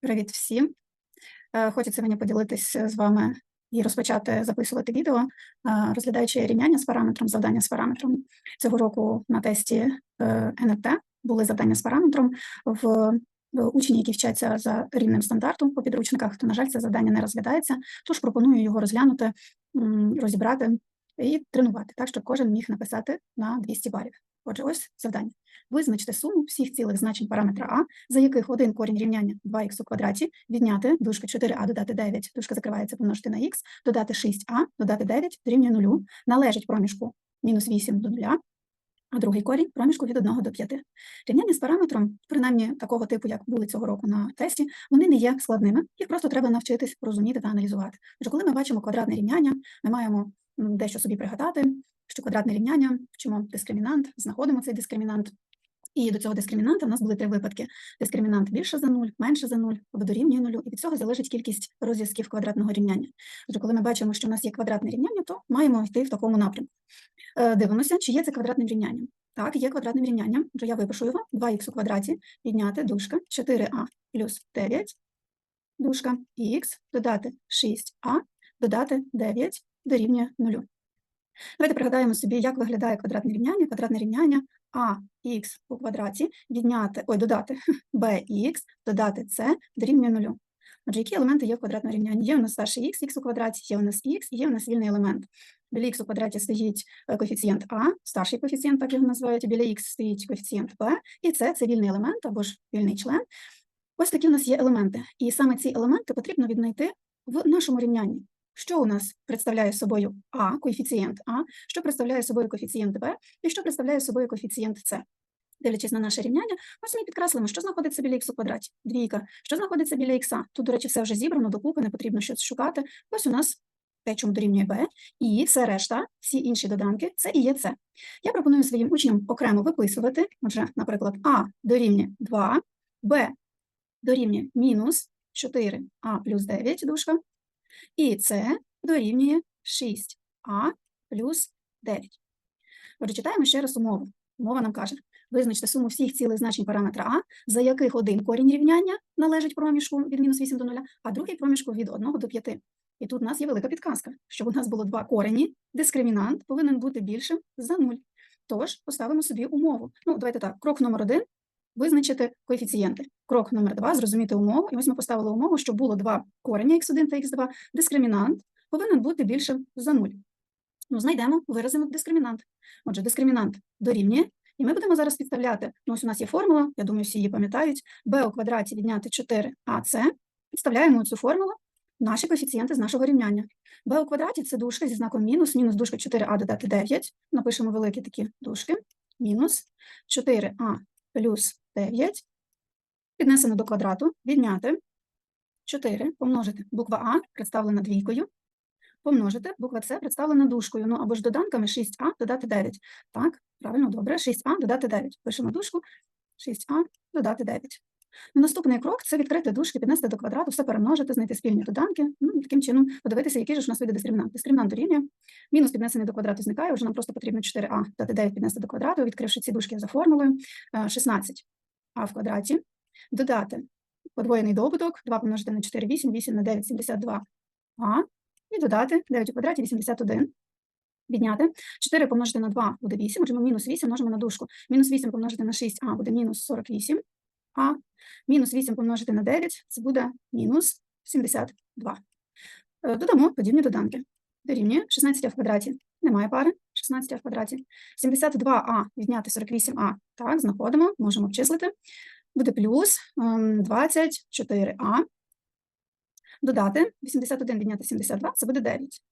Привіт всім! Е, Хочеться мені поділитися з вами і розпочати записувати відео, е, розглядаючи рівняння з параметром, завдання з параметром. Цього року на тесті е, НФТ були завдання з параметром в учні, які вчаться за рівнем стандарту по підручниках, то, на жаль, це завдання не розглядається, тож пропоную його розглянути, розібрати і тренувати, так, щоб кожен міг написати на 200 балів. Отже, ось завдання. Визначте суму всіх цілих значень параметра А, за яких один корінь рівняння 2х у квадраті, відняти дужка 4а додати 9, дужка закривається помножити на х, додати 6а, додати 9 дорівнює 0, належить проміжку мінус 8 до 0, а другий корінь проміжку від 1 до 5. Рівняння з параметром, принаймні такого типу, як були цього року на тесті, вони не є складними, їх просто треба навчитись розуміти та аналізувати. Отже, коли ми бачимо квадратне рівняння, ми маємо дещо собі пригадати, що квадратне рівняння, вчимо дискримінант, знаходимо цей дискримінант, і до цього дискримінанта в нас були три випадки: дискримінант більше за 0, менше за 0, або дорівнює 0, і від цього залежить кількість розв'язків квадратного рівняння. Отже, коли ми бачимо, що в нас є квадратне рівняння, то маємо йти в такому напрямку. Е, Дивимося, чи є це квадратним рівнянням. Так, є квадратним рівнянням. Отже, я випишу його 2х у квадраті, підняти дужка 4а плюс 9, дужка х, додати 6а, додати 9 дорівнює 0. Давайте пригадаємо собі, як виглядає квадратне рівняння. Квадратне рівняння ax у квадраті відняти, ой, додати bx, додати c дорівнює 0. Отже, які елементи є в квадратному рівнянні? Є у нас старший х, х у квадраті, є у нас х, і є у нас вільний елемент. Біля х у квадраті стоїть е, коефіцієнт а, старший коефіцієнт, так його називають, біля х стоїть коефіцієнт b, і це, це вільний елемент або ж вільний член. Ось такі у нас є елементи. І саме ці елементи потрібно віднайти в нашому рівнянні. Що у нас представляє собою А, коефіцієнт А, що представляє собою коефіцієнт Б, і що представляє собою коефіцієнт С. Дивлячись на наше рівняння, ось ми підкреслимо, що знаходиться біля х у квадраті, двійка, що знаходиться біля х. Тут, до речі, все вже зібрано докупи, не потрібно щось шукати. Ось у нас те, чому дорівнює b, і все решта, всі інші доданки, це і є це. Я пропоную своїм учням окремо виписувати, отже, наприклад, а дорівнює 2, b дорівнює мінус 4а плюс 9 дужка, і це дорівнює 6а плюс 9. Отже, читаємо ще раз умову. Умова нам каже, визначте суму всіх цілих значень параметра А, за яких один корінь рівняння належить проміжку від мінус 8 до 0, а другий проміжку від 1 до 5. І тут у нас є велика підказка, щоб у нас було два корені, дискримінант повинен бути більшим за 0. Тож поставимо собі умову. Ну, давайте так, крок номер один визначити коефіцієнти. Крок номер два зрозуміти умову. І ось ми поставили умову, що було два корення х1 та х2. Дискримінант повинен бути більшим за 0. Ну, знайдемо, виразимо дискримінант. Отже, дискримінант дорівнює. І ми будемо зараз підставляти. Ну, ось у нас є формула, я думаю, всі її пам'ятають. b у квадраті відняти 4ac. Підставляємо цю формулу наші коефіцієнти з нашого рівняння. b у квадраті це дужка зі знаком мінус, мінус дужка 4а додати 9. Напишемо великі такі дужки. Мінус 4а плюс 9. Піднесено до квадрату, відняти 4 помножити. Буква А представлена двійкою. Помножити, буква С представлена дужкою, ну або ж доданками 6а додати 9. Так, правильно, добре, 6а додати 9. Пишемо дужку, 6а додати 9. Ну, наступний крок це відкрити дужки, піднести до квадрату, все перемножити, знайти спільні доданки. Ну, таким чином подивитися, який ж у нас вийде дискримінант. Дискримінант дорівнює. Мінус піднесений до квадрату зникає, вже нам просто потрібно 4а додати 9 піднести до квадрату, відкривши ці дужки за формулою. е, 16а в квадраті. Додати подвоєний добуток, 2 помножити на 4, 8, 8 на 9, 72а. І додати 9 у квадраті 81. Відняти. 4 помножити на 2 буде 8, отже ми мінус 8 множимо на дужку. Мінус 8 помножити на 6а буде мінус 48. А мінус 8 помножити на 9 це буде мінус 72. Е, Додамо подібні доданки. Дорівнює 16а в квадраті. Немає пари. 16а в квадраті. 72а відняти 48а. Так, знаходимо, можемо обчислити. Буде плюс ем, 24а. Додати 81 відняти 72 це буде 9.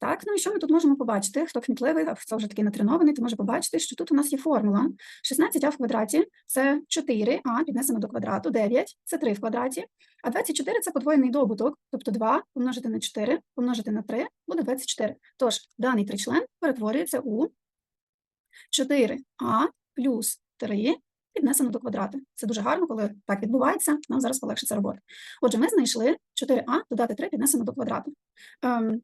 Так, ну і що ми тут можемо побачити? Хто кмітливий, хто вже такий натренований, то може побачити, що тут у нас є формула. 16а в квадраті це 4а піднесено до квадрату, 9 це 3 в квадраті, а 24 це подвоєний добуток, тобто 2 помножити на 4, помножити на 3 буде 24. Тож даний тричлен перетворюється у 4а плюс 3 піднесено до квадрату. Це дуже гарно, коли так відбувається, нам зараз полегшиться робота. Отже, ми знайшли 4а додати 3 піднесено до квадрату. Ем,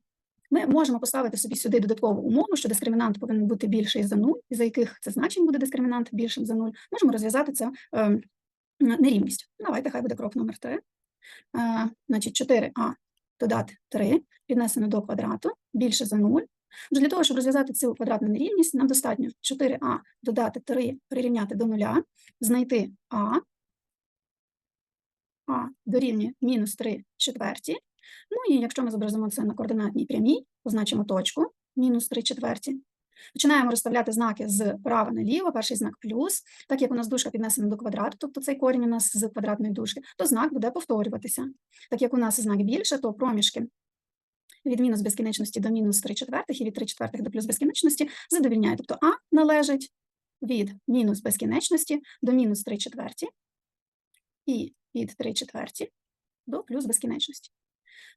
ми можемо поставити собі сюди додаткову умову, що дискримінант повинен бути більший за 0, і за яких це значень буде дискримінант більшим за 0. Можемо розв'язати це ем, м, нерівність. Давайте, хай буде крок номер 3. Значить, 4а додати 3, піднесено до квадрату, більше за 0. Отже, для того, щоб розв'язати цю квадратну нерівність, нам достатньо 4а додати 3, прирівняти до 0, знайти а, а дорівнює мінус 3 четверті. Ну і якщо ми зобразимо це на координатній прямій, позначимо точку мінус 3 четверті. Починаємо розставляти знаки з права наліво, перший знак плюс. Так як у нас дужка піднесена до квадрату, тобто цей корінь у нас з квадратної дужки, то знак буде повторюватися. Так як у нас знак більше, то проміжки від мінус безкінечності до мінус 3 четвертих і від 3 четвертих до плюс безкінечності задовільняє. Тобто А належить від мінус безкінечності до мінус 3 четверті і від 3 четверті до плюс безкінечності.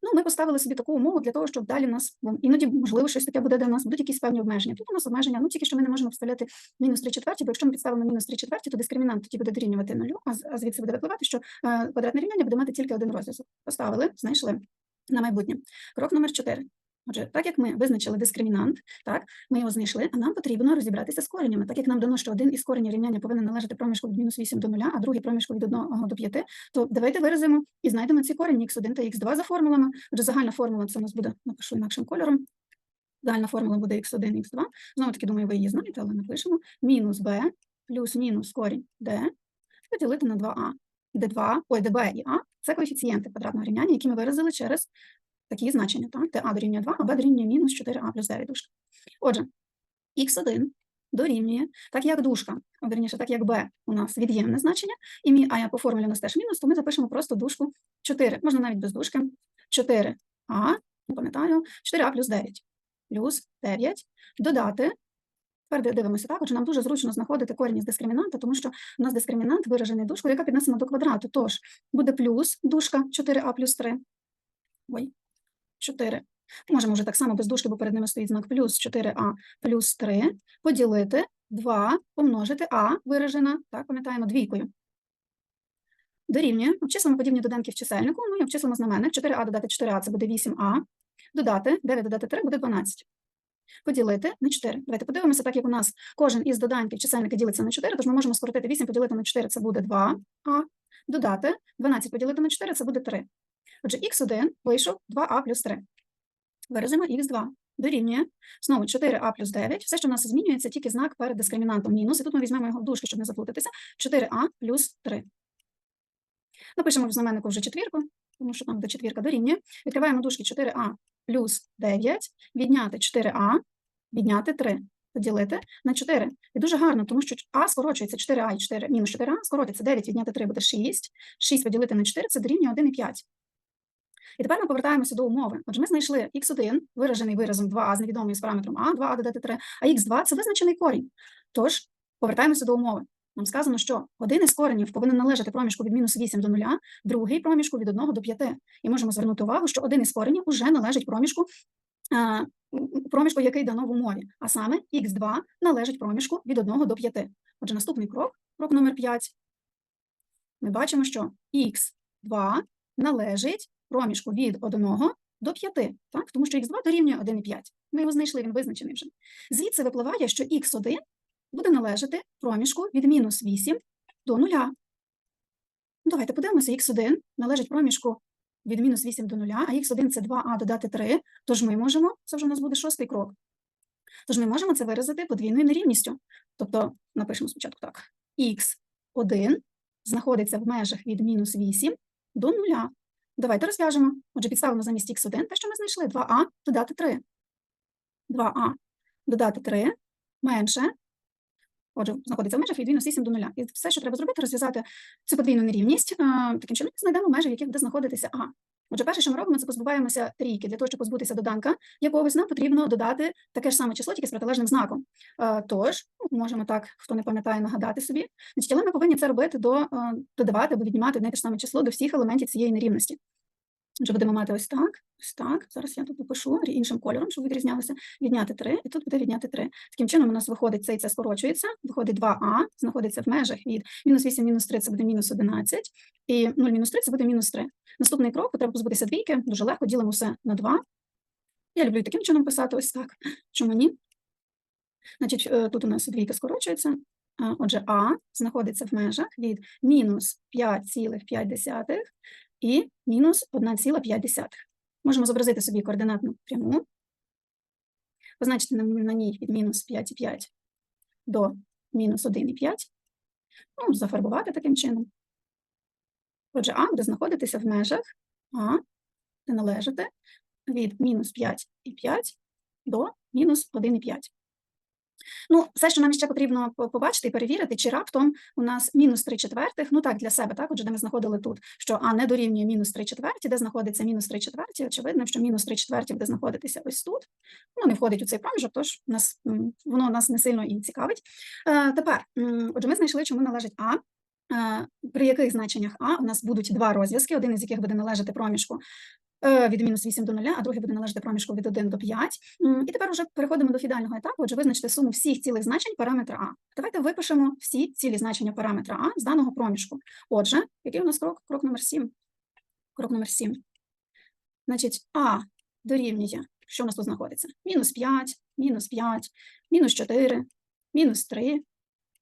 Ну, ми поставили собі таку умову для того, щоб далі в нас, іноді, можливо, щось таке буде, де нас будуть якісь певні обмеження. Тут у нас обмеження, ну тільки що ми не можемо вставляти мінус 3 четверті, бо якщо ми підставимо мінус 3 четверті, то дискримінант тоді буде дорівнювати нулю, а, а звідси буде випливати, що е, квадратне рівняння буде мати тільки один розв'язок. Поставили, знайшли на майбутнє. Крок номер 4. Отже, так як ми визначили дискримінант, так, ми його знайшли, а нам потрібно розібратися з коренями. Так як нам дано, що один із коренів рівняння повинен належати проміжку від мінус 8 до 0, а другий проміжку від 1 до 5, то давайте виразимо і знайдемо ці корені x1 та x2 за формулами. Отже, загальна формула це у нас буде, напишу інакшим кольором. Загальна формула буде x1, x2. Знову таки, думаю, ви її знаєте, але напишемо. Мінус b плюс-мінус корінь d поділити на 2а. Де 2, ой, де b і a – це коефіцієнти квадратного рівняння, які ми виразили через такі значення, так? де а дорівнює 2, а b дорівнює мінус 4а плюс 9 дужка. Отже, x1 дорівнює, так як дужка, а, вірніше, так як b у нас від'ємне значення, і мі, а я по формулі у нас теж мінус, то ми запишемо просто дужку 4, можна навіть без дужки, 4а, не пам'ятаю, 4а плюс 9, плюс 9, додати, тепер дивимося так, отже, нам дуже зручно знаходити корінь із дискримінанта, тому що у нас дискримінант виражений дужкою, яка піднесена до квадрату, тож буде плюс дужка 4а плюс 3, ой, 4. Можемо вже так само без дужки, бо перед ними стоїть знак плюс 4а плюс 3, поділити 2, помножити а виражена, так, пам'ятаємо, двійкою. Дорівнює, обчислимо подібні доданки в чисельнику, ну і обчислимо знаменник. 4а додати 4а це буде 8а, додати 9 додати 3 буде 12. Поділити на 4. Давайте подивимося, так як у нас кожен із доданків чисельника ділиться на 4, тож ми можемо скоротити 8 поділити на 4, це буде 2а, додати 12 поділити на 4, це буде 3. Отже, х1 вийшов 2а плюс 3. Виразимо х2. Дорівнює. Знову 4а плюс 9. Все, що в нас змінюється, тільки знак перед дискримінантом мінус. І тут ми візьмемо його в дужки, щоб не заплутатися. 4а плюс 3. Напишемо в знаменнику вже четвірку, тому що там буде четвірка дорівнює. Відкриваємо дужки 4а плюс 9, відняти 4а, відняти 3. Поділити на 4. І дуже гарно, тому що а скорочується 4а і 4, мінус 4а, скоротиться 9, відняти 3 буде 6. 6 поділити на 4 це дорівнює 1,5. І тепер ми повертаємося до умови. Отже, ми знайшли x1, виражений виразом 2а з невідомим з параметром а, 2а додати 3, а x2 – це визначений корінь. Тож, повертаємося до умови. Нам сказано, що один із коренів повинен належати проміжку від мінус 8 до 0, другий проміжку від 1 до 5. І можемо звернути увагу, що один із коренів уже належить проміжку, проміжку, який дано в умові, а саме x2 належить проміжку від 1 до 5. Отже, наступний крок, крок номер 5, ми бачимо, що x2 належить проміжку від 1 до 5, так? тому що х2 дорівнює 1,5. Ми його знайшли, він визначений вже. Звідси випливає, що х1 буде належати проміжку від мінус 8 до 0. Ну, Давайте подивимося, х1 належить проміжку від мінус 8 до 0, а х1 це 2а додати 3, тож ми можемо, це вже у нас буде шостий крок, тож ми можемо це виразити подвійною нерівністю. Тобто, напишемо спочатку так, х1 знаходиться в межах від мінус 8 до 0. Давайте розв'яжемо. Отже, підставимо замість х1 те, що ми знайшли, 2а додати 3. 2а додати 3 менше. Отже, знаходиться в межах від мінус 8 до 0. І все, що треба зробити, розв'язати цю подвійну нерівність. Таким чином, ми знайдемо межі, в яких буде знаходитися а. Отже, перше, що ми робимо, це позбуваємося трійки. Для того, щоб позбутися доданка якогось, нам потрібно додати таке ж саме число, тільки з протилежним знаком. Е, Тож, можемо так, хто не пам'ятає, нагадати собі. Значить, але ми повинні це робити до е, додавати або віднімати одне те ж саме число до всіх елементів цієї нерівності. Отже, будемо мати ось так, ось так. Зараз я тут напишу іншим кольором, щоб відрізнялося. Відняти 3, і тут буде відняти 3. Таким чином у нас виходить це і це скорочується, виходить 2а, знаходиться в межах від мінус 8, мінус 3 це буде мінус 11, і 0 мінус 3 це буде мінус 3. Наступний крок, треба позбутися двійки, дуже легко, ділимо все на 2. Я люблю таким чином писати, ось так. Чому ні? Значить, е, тут у нас двійка скорочується, Отже, А знаходиться в межах від мінус 5,5 і мінус 1,5. Можемо зобразити собі координатну пряму, позначити на, ній від мінус 5,5 до мінус 1,5, ну, зафарбувати таким чином. Отже, А буде знаходитися в межах А, де належати від мінус 5,5 до мінус 1,5. Ну, все, що нам ще потрібно побачити і перевірити, чи раптом у нас мінус 3 четвертих, ну так, для себе, так, отже, де ми знаходили тут, що А не дорівнює мінус 3 четверті, де знаходиться мінус 3 четверті, очевидно, що мінус 3 четверті буде знаходитися ось тут, ну, не входить у цей проміжок, тож нас, воно нас не сильно і цікавить. Е, тепер, отже, ми знайшли, чому належить А, е, при яких значеннях А у нас будуть два розв'язки, один із яких буде належати проміжку від мінус 8 до 0, а другий буде належати проміжку від 1 до 5. І тепер вже переходимо до фінального етапу, отже, визначити суму всіх цілих значень параметра А. Давайте випишемо всі цілі значення параметра А з даного проміжку. Отже, який у нас крок? Крок номер 7. Крок номер 7. Значить, А дорівнює, що у нас тут знаходиться? Мінус 5, мінус 5, мінус 4, мінус 3,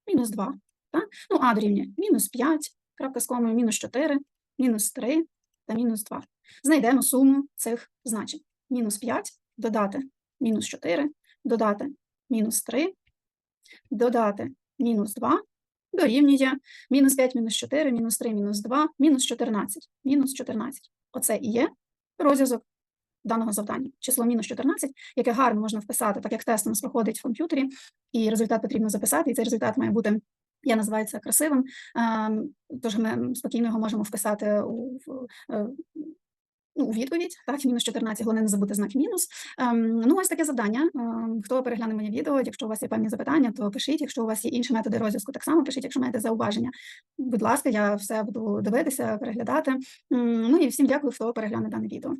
мінус 2. Так? Ну, А дорівнює мінус 5, крапка з комою, мінус 4, мінус 3 та мінус 2. Знайдемо суму цих значень. Мінус 5 додати мінус 4, додати мінус 3, додати мінус 2, дорівнює мінус 5, мінус 4, мінус 3, мінус 2, мінус 14. Мінус 14. Оце і є розв'язок даного завдання. Число мінус 14, яке гарно можна вписати, так як тест у нас проходить в комп'ютері, і результат потрібно записати, і цей результат має бути. Я називаю це красивим, ем, тож ми спокійно його можемо вписати у, е, ну, у відповідь, так, мінус 14, головне не забути знак мінус. Ем, ну, ось таке завдання. Ем, хто перегляне моє відео, якщо у вас є певні запитання, то пишіть. Якщо у вас є інші методи розв'язку, так само пишіть, якщо маєте зауваження. Будь ласка, я все буду дивитися, переглядати. Ем, Ну і всім дякую, хто перегляне дане відео.